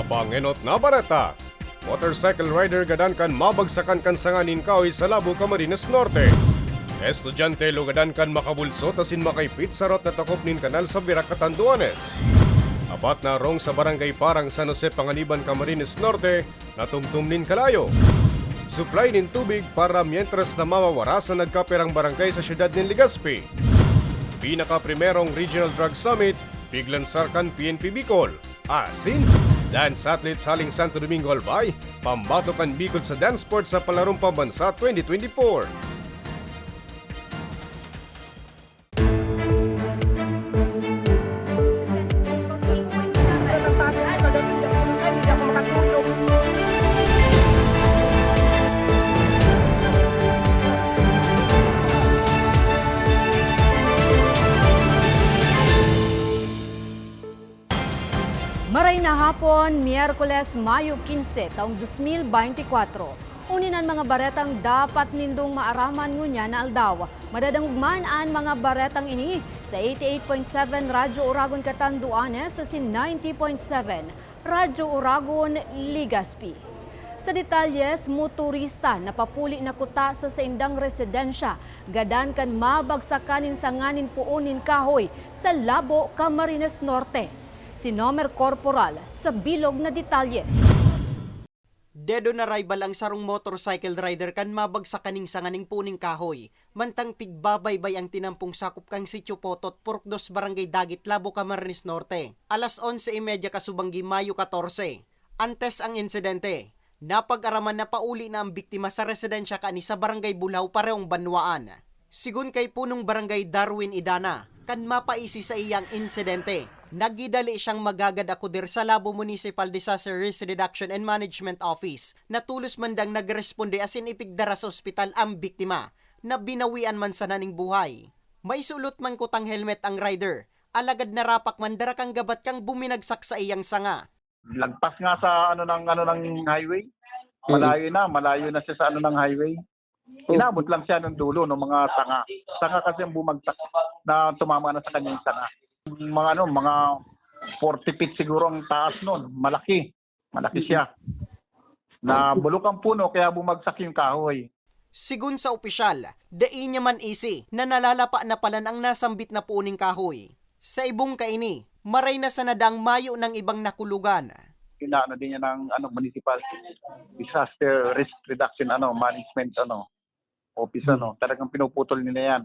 Sa pangenot na barata, motorcycle rider gadan kan mabagsakan kan sanganin kahoy sa Labo, Camarines Norte. Estudyante lugadan kan makabulso tasin makaipit sa rot na takop nin kanal sa Virac, Catanduanes. Apat na rong sa barangay Parang San Jose, Panganiban, Camarines Norte na tumtum nin kalayo. Supply nin tubig para mientras na mamawara sa nagkaperang barangay sa siyudad nin Legazpi. Pinaka-primerong Regional Drug Summit, Biglan Sarkan PNP Bicol. Asin, Dance Athletes Haling Santo Domingo Albay, pambato kan Bicol sa dance sport sa Palarong Pambansa 2024. Miyerkules, Mayo 15, taong 2024. Unin ang mga baretang dapat nindong maaraman ngunya na aldaw. Madadangugman ang mga baretang ini sa 88.7 Radyo Uragon Catanduanes sa sin 90.7 Radyo Uragon Ligaspi. Sa detalyes, motorista na papuli na kuta sa saindang residensya, gadan kan mabagsakan sa nganin puunin kahoy sa Labo, Camarines Norte. Si Nomer Corporal sa bilog na detalye. Dedo na rival ang sarong motorcycle rider kan mabagsak kaning sanganing puning kahoy. Mantang pigbabaybay ang tinampong sakop kang sityo Potot, Purkdos, Barangay Dagit, Labo, Camarines Norte. Alas 11.30 kasubanggi Mayo 14. Antes ang insidente. Napag-araman na pauli na ang biktima sa residensya kani sa Barangay Bulaw parehong banwaan. Sigun kay punong Barangay Darwin Idana, kan mapaisi sa iyang insidente. Nagidali siyang magagad akudir sa Labo Municipal Disaster Risk Reduction and Management Office na tulos mandang nagresponde asin ipigdara sa ospital ang biktima na binawian man sa naning buhay. May sulot man kutang helmet ang rider. Alagad na rapak man dara kang gabat kang buminagsak sa iyang sanga. lagpas nga sa ano ng ano ng highway. Malayo na, malayo na siya sa ano ng highway. Inabot lang siya ng dulo ng mga sanga. Sanga kasi ang bumagsak na tumama na sa kanyang sanga. Mga ano, mga 40 feet siguro ang taas noon. Malaki. Malaki siya. Na bulok ang puno kaya bumagsak yung kahoy. Sigun sa opisyal, dai niya man isi na nalalapa na palan ang nasambit na puning kahoy. Sa ibong kaini, maray na sa nadang mayo ng ibang nakulugan. Inaano din niya ng ano municipal disaster risk reduction ano management ano office ano talagang pinuputol nila yan.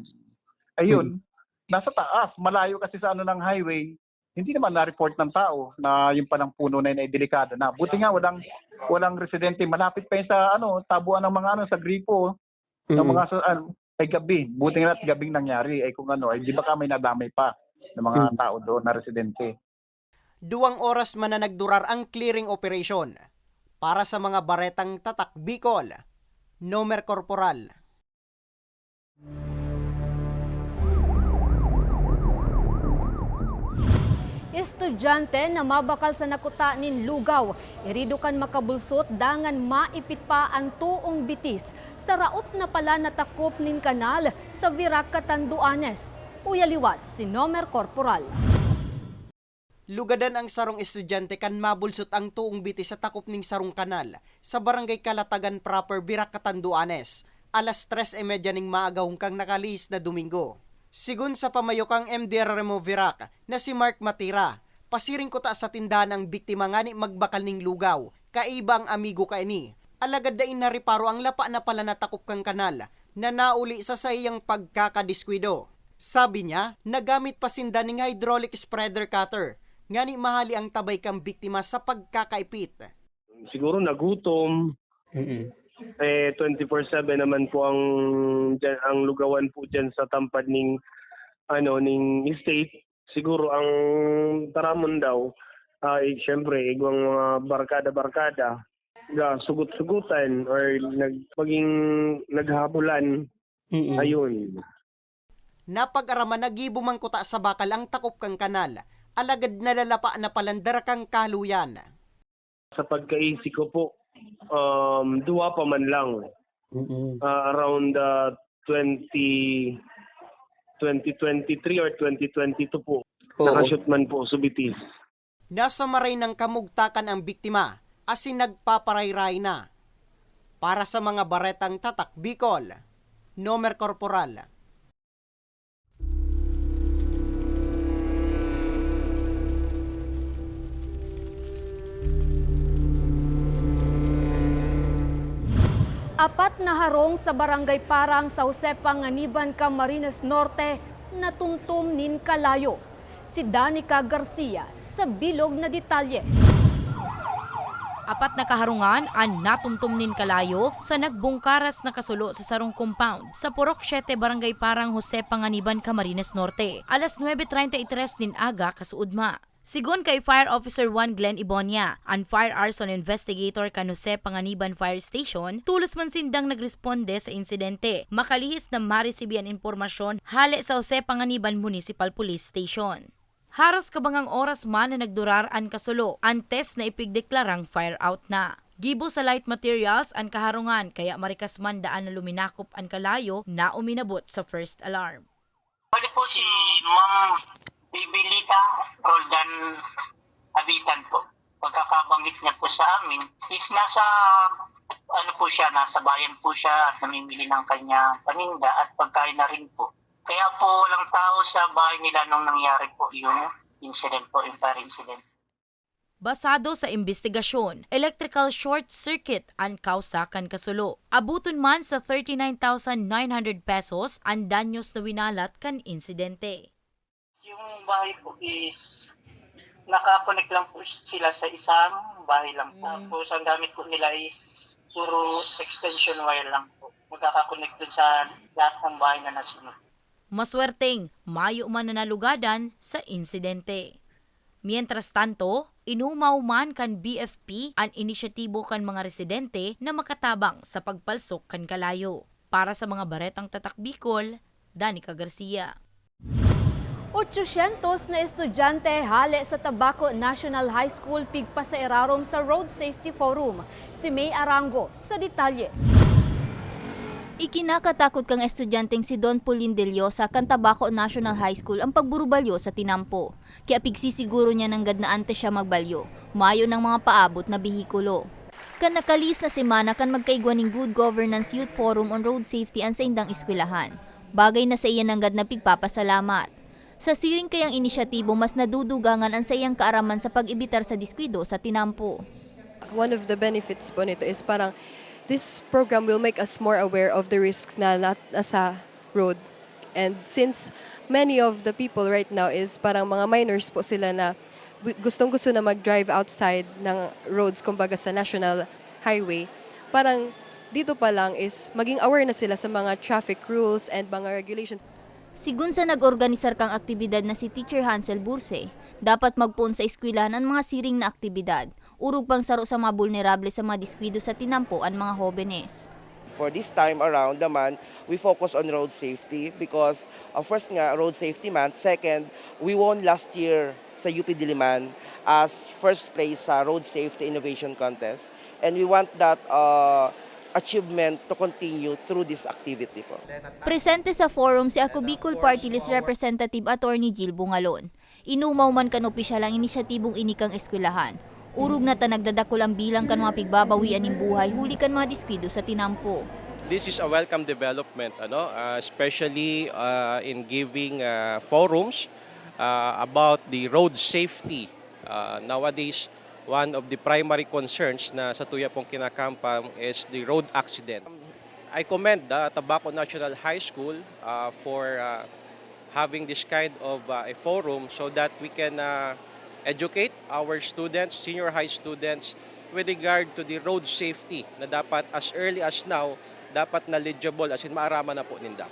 Ayun nasa taas. Malayo kasi sa ano ng highway. Hindi naman na-report ng tao na yung palang puno na yun ay delikado na. Buti nga walang walang residente. Malapit pa yun sa ano tabuan ng mga ano sa gripo ng mga sa ano, ay gabi. Buti nga at gabing nangyari. Ay kung ano ay di ba may nadamay pa ng mga tao doon na residente? Duwang oras man na nagdurar ang clearing operation. Para sa mga baretang tatak Bicol, Nomer Corporal. Estudyante na mabakal sa nakuta nin lugaw, irido kan makabulsot dangan maipit pa ang tuong bitis sa raot na pala natakop nin kanal sa Virac, Catanduanes. Uyaliwat si Nomer Corporal. Lugadan ang sarong estudyante kan mabulsot ang tuong biti sa takop ning sarong kanal sa barangay Kalatagan proper Birac Catanduanes alas 3.30 ning maagahong kang nakalis na Domingo. Sigun sa pamayokang MDR Remo Virac na si Mark Matira, pasiring ko ta sa tindahan ang biktima ngani magbakal ning lugaw, kaiba ang amigo kaini. Alagad dain na riparo ang lapa na pala natakop kang kanal na nauli sa sayang pagkakadiskwido. Sabi niya, nagamit pa sinda ning hydraulic spreader cutter ngani mahali ang tabay kang biktima sa pagkakaipit. siguro nagutom. Eh 24/7 naman po ang dyan, ang lugawan po diyan sa tampad ning ano ning estate. Siguro ang taramon daw ay syempre igwang mga barkada-barkada ga sugut-sugutan or nag maging naghabulan. Ayun. Napag-araman nagibo man kuta sa bakal ang takop kang kanal, alagad nalalapa na palandara kang kaluyan. Sa pagkaisi ko po um duwa pa man lang. Ah, around uh, 20 2023 or 2022 po. Nakashoot man po Subitis. Nasa maray ng kamugtakan ang biktima asin nagpaparayray na. Para sa mga baretang tatak Bicol, Nomer Corporal. Apat na harong sa barangay Parang sa Jose Panganiban, Camarines Norte natumtum nin kalayo. Si Danica Garcia sa bilog na detalye. Apat na kaharungan ang natumtum nin kalayo sa nagbungkaras na kasulo sa sarong compound sa Purok 7 Barangay Parang Jose Panganiban, Camarines Norte. Alas 9.33 din aga kasuudma. Sigon kay Fire Officer 1 Glenn Ibonia, ang Fire Arson Investigator kan Jose Panganiban Fire Station, tulos man sindang nagresponde sa insidente. Makalihis na maresibian impormasyon hali sa Jose Panganiban Municipal Police Station. Haros kabangang oras man na nagdurar ang kasulo, antes na ipigdeklarang fire out na. Gibo sa light materials ang kaharungan kaya marikas man daan na luminakop ang kalayo na uminabot sa first alarm. Bali po si Ma'am Bibilita Roldan Abitan po. Pagkakabanggit niya po sa amin, is nasa, ano po siya, nasa bayan po siya at namimili ng kanya paninda at pagkain na rin po. Kaya po walang tao sa bahay nila nung nangyari po yung incident po, yung fire incident. Basado sa investigasyon, electrical short circuit ang kausa kan kasulo. Abuton man sa 39,900 pesos ang danyos na winalat kan insidente. Yung bahay po is nakakonect lang po sila sa isang bahay lang po. Tapos ang gamit po nila is puro extension wire lang po. Magkakakonect dun sa lahat ng bahay na nasunod. Maswerteng mayo man na nalugadan sa insidente. Mientras tanto, inumaw man kan BFP ang inisyatibo kan mga residente na makatabang sa pagpalsok kan kalayo. Para sa mga baretang tatak Bicol, Danica Garcia. 800 na estudyante hali sa Tabaco National High School pigpa sa sa Road Safety Forum. Si May Arango sa detalye. Ikinakatakot kang estudyanteng si Don Pauline De Liosa kan Tabaco National High School ang pagburubalyo sa tinampo. Kaya pigsisiguro niya ng gadnaante siya magbalyo. Mayo ng mga paabot na bihikulo. Kan nakalis na semana kan magkaigwan ng Good Governance Youth Forum on Road Safety ang sa indang eskwelahan. Bagay na sa iyan ng gad na pigpapasalamat. Sa siring kayang inisyatibo mas nadudugangan ang sa iyang kaaraman sa pag-ibitar sa diskwido sa tinampo. one of the benefits po nito is parang this program will make us more aware of the risks na nasa road. And since many of the people right now is parang mga minors po sila na gustong gusto na mag-drive outside ng roads, kumbaga sa national highway, parang dito pa lang is maging aware na sila sa mga traffic rules and mga regulations. Sigun sa nag-organisar kang aktibidad na si Teacher Hansel Burse, dapat magpuon sa eskwelahan ang mga siring na aktibidad. Urog pang saro sa mga vulnerable sa mga diskwido sa tinampo ang mga hobenes. For this time around naman, we focus on road safety because uh, first nga, road safety month. Second, we won last year sa UP Diliman as first place sa Road Safety Innovation Contest. And we want that uh, achievement to continue through this activity po. Presente sa forum si Ako Bicol Party List Representative Attorney Jill Bungalon. Inumaw man kan opisyal ang inisyatibong inikang eskwelahan. Urog na ta nagdadakol ang bilang kan mga pigbabawian ng buhay huli kan mga diskwido sa tinampo. this is a welcome development, ano, uh, especially uh, in giving uh, forums uh, about the road safety. Uh, nowadays, one of the primary concerns na sa tuya pong kinakampam is the road accident. I commend the Tabaco National High School uh, for uh, having this kind of uh, a forum so that we can uh, educate our students, senior high students, with regard to the road safety na dapat as early as now dapat knowledgeable as in maaraman na po ninda.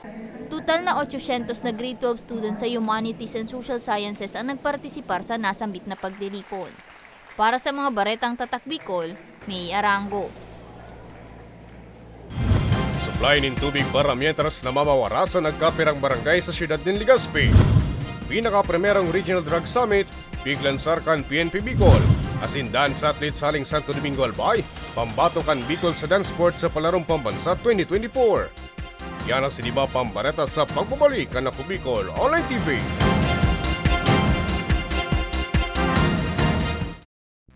Total na 800 na grade 12 students sa Humanities and Social Sciences ang nagpartisipar sa nasambit na pagdiripon. Para sa mga baretang tatak Bicol, May Arango. Supply ng tubig para mientras namamawara sa nagkapirang barangay sa siyudad ng Legazpi. Pinaka-primerong Regional Drug Summit, Biglansarkan PNP Bicol. Asindan sa athlete saling Santo Domingo Albay, pambatokan Bicol sa dance sport sa Palarong Pambansa 2024. Yan ang siniba pambareta sa pagbabalik Ako Bicol Online TV.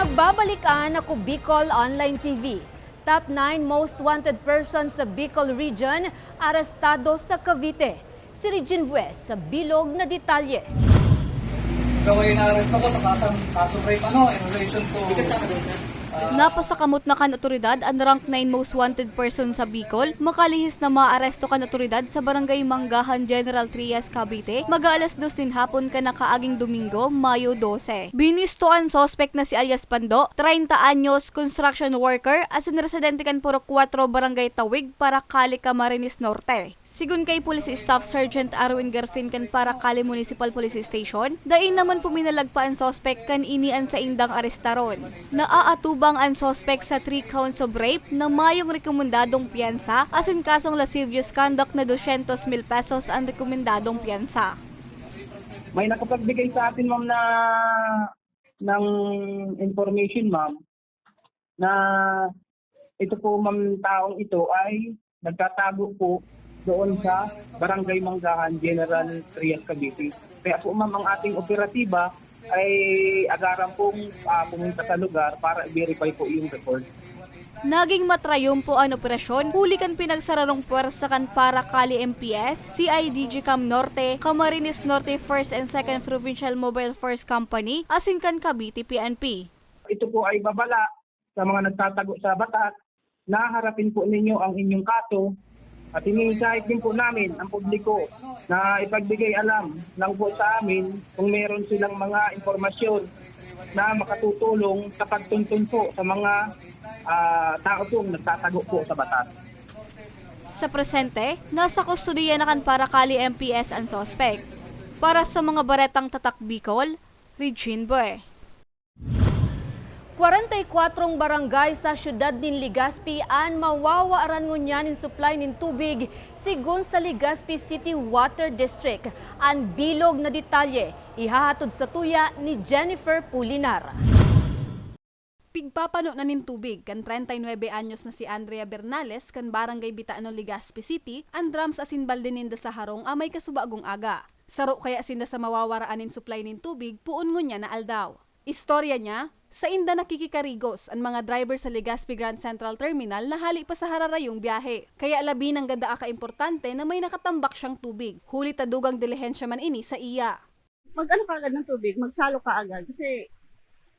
Nagbabalikan ako Bicol Online TV. Top 9 most wanted persons sa Bicol region arestado sa Cavite. Si Regine Bues sa bilog na detalye. Ikaw ay na-arrest ako sa kasang kaso rape ano, in relation to... Napasakamot na kan otoridad ang rank 9 most wanted person sa Bicol, makalihis na maaresto kan otoridad sa barangay Manggahan General Trias, Cavite, mag-aalas dos din hapon ka na kaaging Domingo, Mayo 12. Binisto ang suspect na si alias Pando, 30 anyos, construction worker, as in residente kan Purok 4 Barangay Tawig para Cali Camarines Norte. Sigun kay Police Staff Sergeant Arwin Garfin kan para Cali Municipal Police Station, dain naman puminalag pa ang suspect kan inian sa indang arestaron. Naaatubang ang suspect sa 3 counts of rape na mayong rekomendadong piyansa as in kasong lascivious conduct na 200 mil pesos ang rekomendadong piyansa. May nakapagbigay sa atin ma'am na ng information ma'am na ito po ma'am taong ito ay nagtatago po doon sa Barangay Manggahan, General Trias, Cavite. Kaya po ma'am ang ating operatiba ay agaran pong ah, pumunta sa lugar para i-verify po yung record. Naging matrayumpo ang operasyon, huli kan pinagsararong puwersa kan para Kali MPS, CIDG Cam Norte, Camarines Norte 1st and 2nd Provincial Mobile Force Company, asin kan Cavite PNP. Ito po ay babala sa mga nagtatago sa batas na harapin po ninyo ang inyong kaso at iniisahit din po namin ang publiko na ipagbigay alam lang po sa amin kung meron silang mga impormasyon na makatutulong sa pagtuntun po sa mga ah, tao pong nagtatago po sa batas. Sa presente, nasa kustudiya na kan para Kali MPS ang suspect. Para sa mga baretang tatak Bicol, Regine Boy. 44 barangay sa syudad nin Legazpi an mawawaaran ngunyan in supply nin tubig sigun sa Legazpi City Water District. An bilog na detalye ihahatod sa tuya ni Jennifer Pulinar. Pigpapano na nin tubig kan 39 anyos na si Andrea Bernales kan barangay Bitaano Legazpi City ang drums asin balde ninda sa harong amay kasubagong aga. Saro kaya sinda sa mawawaraan nin supply nin tubig puon ngunya na aldaw. Istorya niya, sa inda nakikikarigos ang mga driver sa Legazpi Grand Central Terminal na hali pa sa hararayong biyahe. Kaya labi ng ganda ka importante na may nakatambak siyang tubig. Huli tadugang dilihensya man ini sa iya. mag-ano ka agad ng tubig, magsalo ka agad. Kasi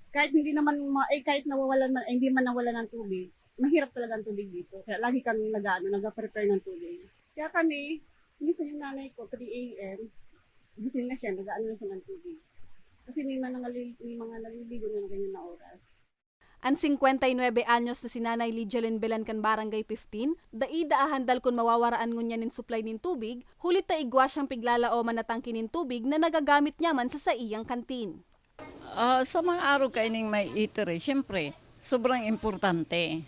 kahit hindi naman, ma- eh, kahit nawawalan man, eh, hindi man nawalan ng tubig, mahirap talaga ang tubig dito. Kaya lagi kami nag-ano, nag-prepare ng tubig. Kaya kami, minsan yung nanay ko, 3 a.m., gising na siya, nag-ano na siya ng tubig. Kasi may mga, may mga naliligo na ganyan na oras. Ang 59 anyos na si Nanay Lidjalyn Belan kan Barangay 15, daida ahandal kun mawawaraan ngunya nin supply nin tubig, hulit ta igwa siyang piglalaoman na tangki nin tubig na nagagamit niya man sa saiyang kantin. Ah, sa mga araw kaining may eatery, syempre, sobrang importante.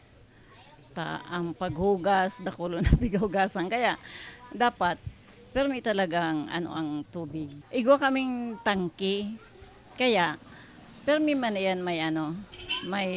Ta, ang paghugas, dakulo na pighugasan. Kaya, dapat, Pero may talagang ano ang tubig. Igo kaming tangki. Kaya, pero may man yan may ano, may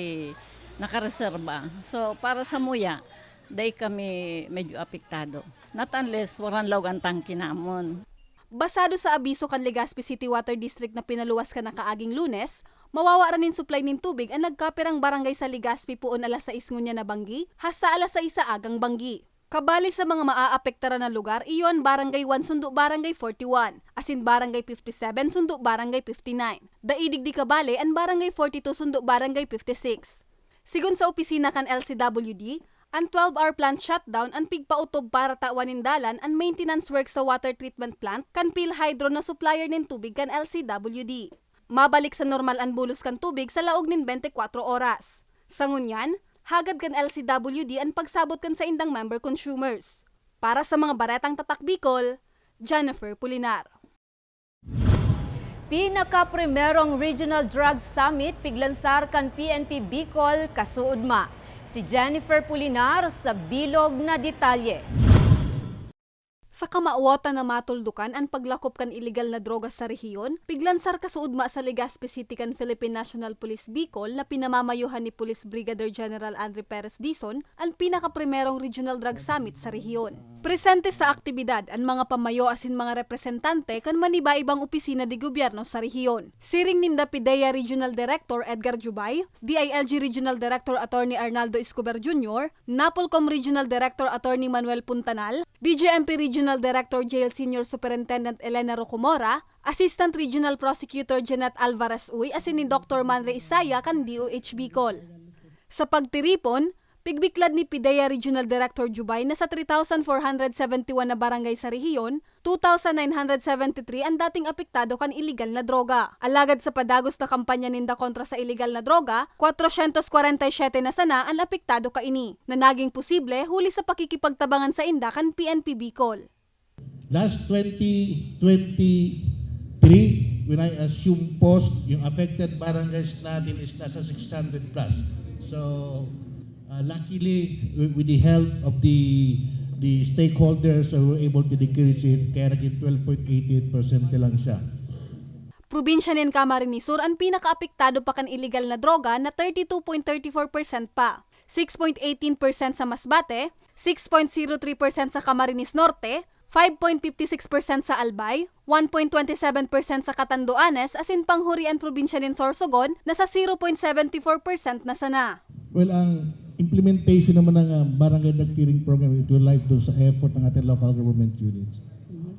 nakareserba. So para sa muya, day kami medyo apektado. Not unless waran law ang tangki namon. Basado sa abiso kan Legazpi City Water District na pinaluwas ka na kaaging lunes, mawawara nin supply nin tubig ang nagkapirang barangay sa Legazpi puon alas 6 ngunya na banggi, hasta alas 6 sa agang banggi. Kabali sa mga maaapektara na lugar, iyon Barangay 1 sundo Barangay 41, asin Barangay 57 sundo Barangay 59. Daidig di kabali ang Barangay 42 sundo Barangay 56. Sigon sa opisina kan LCWD, ang 12-hour plant shutdown ang pigpautob para tawanin dalan ang maintenance work sa water treatment plant kan Hydro na supplier nin tubig kan LCWD. Mabalik sa normal ang bulos kan tubig sa laog nin 24 oras. Sa ngunyan, hagad kan LCWD ang pagsabot kan sa indang member consumers. Para sa mga baretang tatak Bicol, Jennifer Pulinar. Pinaka-primerong Regional Drug Summit piglansar kan PNP Bicol kasuudma. Si Jennifer Pulinar sa bilog na detalye. Sa kamawata na matuldukan ang paglakop kan illegal na droga sa rehiyon, piglansar kasuudma sa Legazpi City kan Philippine National Police Bicol na pinamamayuhan ni Police Brigadier General Andre Perez Dizon ang pinakaprimerong Regional Drug Summit sa rehiyon. Presente sa aktibidad ang mga pamayo asin mga representante kan maniba-ibang opisina di gobyerno sa rehiyon. Siring ninda PIDEA Regional Director Edgar Jubay, DILG Regional Director Attorney Arnaldo Escobar Jr., Napolcom Regional Director Attorney Manuel Puntanal, BJMP Regional Director Jail Senior Superintendent Elena Rocomora, Assistant Regional Prosecutor Janet Alvarez Uy asin ni Dr. Manre Isaya kan DOH Bicol. Sa pagtiripon, pigbiklad ni PIDEA Regional Director Jubay na sa 3,471 na barangay sa rehiyon, 2,973 ang dating apektado kan illegal na droga. Alagad sa padagos na kampanya ninda kontra sa illegal na droga, 447 na sana ang apektado ka ini, na naging posible huli sa pakikipagtabangan sa inda kan PNP Bicol. Last 2023, when I assume post, yung affected barangays natin is nasa 600 plus. So, uh, luckily, with, the help of the the stakeholders, uh, we were able to decrease it. Kaya naging 12.88% lang siya. Probinsya nin Camarines Sur ang pinakaapektado pa kan illegal na droga na 32.34% pa. 6.18% sa Masbate, 6.03% sa Camarines Norte, 5.56% sa Albay, 1.27% sa Catanduanes as in panghurian probinsya nin Sorsogon na sa 0.74% na sana. Well, ang implementation naman ng uh, barangay nagtiring program, it will lie doon sa effort ng ating local government units.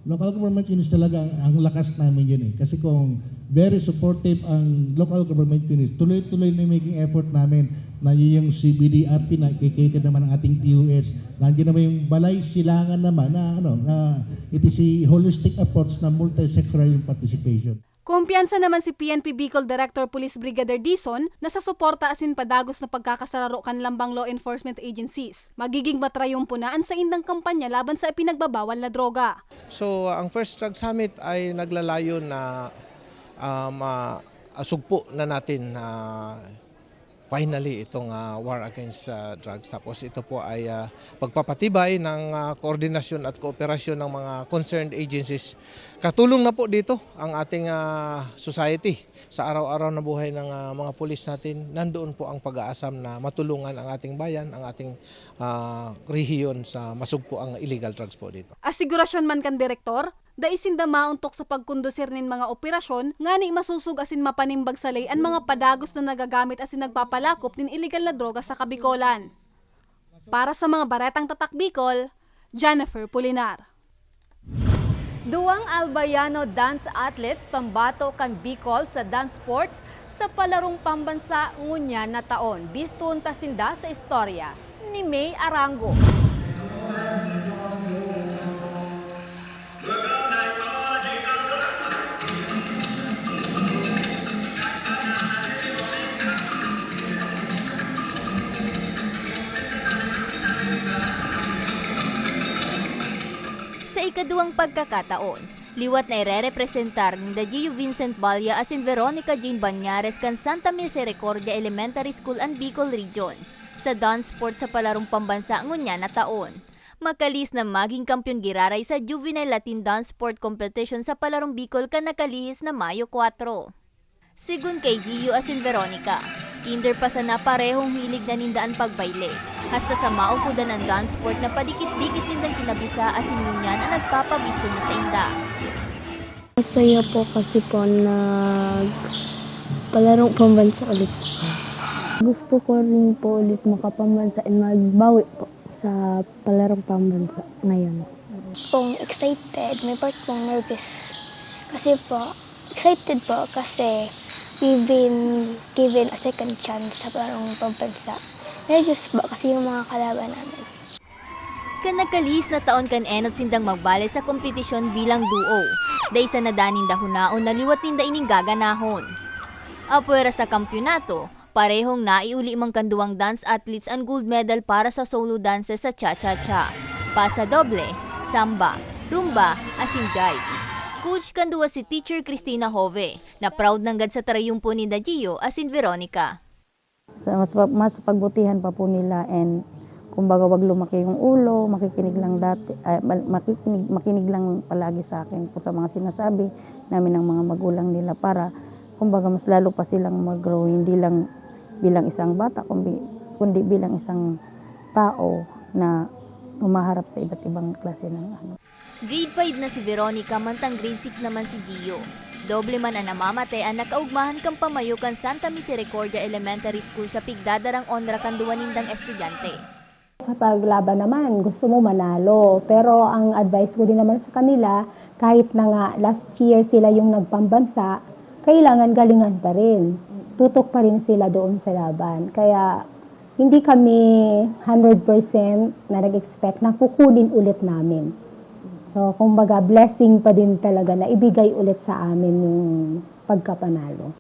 Local government units talaga ang, ang lakas namin yun eh. Kasi kung very supportive ang local government units, tuloy-tuloy na making effort namin na yung CBDRP na kikated naman ng ating TUS. Nandiyan naman yung balay silangan naman na ano na it is a holistic approach na multi-sectoral participation. Kumpiyansa naman si PNP Bicol Director Police Brigadier Dizon na sa suporta asin padagos na pagkakasararo kan lambang law enforcement agencies. Magiging matrayumpunaan sa indang kampanya laban sa ipinagbabawal na droga. So ang First Drug Summit ay naglalayo na um, uh, sugpo na natin na finally itong uh, war against uh, drugs. Tapos ito po ay uh, pagpapatibay ng uh, koordinasyon at kooperasyon ng mga concerned agencies. Katulong na po dito ang ating uh, society sa araw-araw na buhay ng uh, mga pulis natin. Nandoon po ang pag-aasam na matulungan ang ating bayan, ang ating uh, rehiyon sa masugpo ang illegal drugs po dito. Asigurasyon man kan direktor, da isinda mauntok sa pagkondusir nin mga operasyon nga ni masusug asin mapanimbag sa lay ang mga padagos na nagagamit asin nagpapalakop nin illegal na droga sa Kabikolan. Para sa mga baretang tatak Bicol, Jennifer Pulinar. Duwang Albayano dance athletes pambato kan Bicol sa dance sports sa palarong pambansa ngunya na taon. Bistun tasinda sa istorya ni May Arango. Ikaduwang pagkakataon, liwat na ire-representar ni Gio Vincent Balya as in Veronica Jane Banyares kan Santa Misericordia Elementary School and Bicol Region sa dance sport sa palarong pambansa ngunya na taon. Makalis na maging kampiyon giraray sa Juvenile Latin Dance Sport Competition sa Palarong Bicol kan nakalihis na Mayo 4. Sigun kay Gio asin Veronica, kinder pa sa naparehong hilig na nindaan pagbayle. Hasta sa maukudan ng dance sport na padikit-dikit nindang kinabisa asin ngunyan ang nagpapabisto na sa inda. Masaya po kasi po nag palarong pambansa ulit. Gusto ko rin po ulit makapambansa and magbawi po sa palarong pambansa ngayon. Kung excited, may part pong nervous. Kasi po, excited po kasi given, given a second chance sa palarong pambansa. Nervous po kasi yung mga kalaban namin. Kan nagkalihis na taon kan enot sindang magbale sa kompetisyon bilang duo. Day sa nadanin dahunaon na liwat ninda ining gaganahon. Apuera sa kampyonato, parehong naiuli mang kanduang dance athletes ang gold medal para sa solo dances sa cha-cha-cha. Pasa doble, samba, rumba, asin jive. Coach kanduwa si teacher Christina Hove, na proud nanggad sa tarayumpo ni Gio asin Veronica. Sa mas, mas pagbutihan pa po nila and kumbaga wag lumaki yung ulo, makikinig lang dati, ay, makikinig, makinig lang palagi sa akin po sa mga sinasabi namin ng mga magulang nila para kumbaga mas lalo pa silang mag-grow, hindi lang bilang isang bata, kundi, kundi bilang isang tao na umaharap sa iba't ibang klase ng ano. Grade 5 na si Veronica, mantang grade 6 naman si Gio. Doble man ang namamate ang nakaugmahan kang pamayukan Santa Misericordia Elementary School sa pigdadarang onra kan duwanindang estudyante. Sa paglaban naman, gusto mo manalo. Pero ang advice ko din naman sa kanila, kahit na nga last year sila yung nagpambansa, kailangan galingan pa rin. Tutok pa rin sila doon sa laban. Kaya hindi kami 100% na nag-expect na kukunin ulit namin. So, kumbaga, blessing pa din talaga na ibigay ulit sa amin yung pagkapanalo.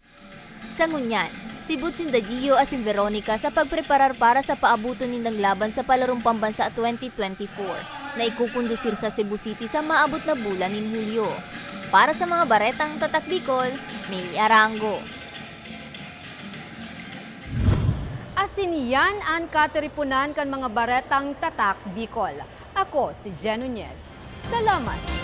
Sa ngunyan, si Butsinda Gio as in Veronica sa pagpreparar para sa paabuton nindang laban sa Palarong Pambansa 2024 na ikukundusir sa Cebu City sa maabot na bulan ni Hulyo. Para sa mga baretang tatak Bicol, May Arango. Asin yan ang kateripunan kan mga baretang tatak Bicol. Ako si Jen Nunez. Salamat!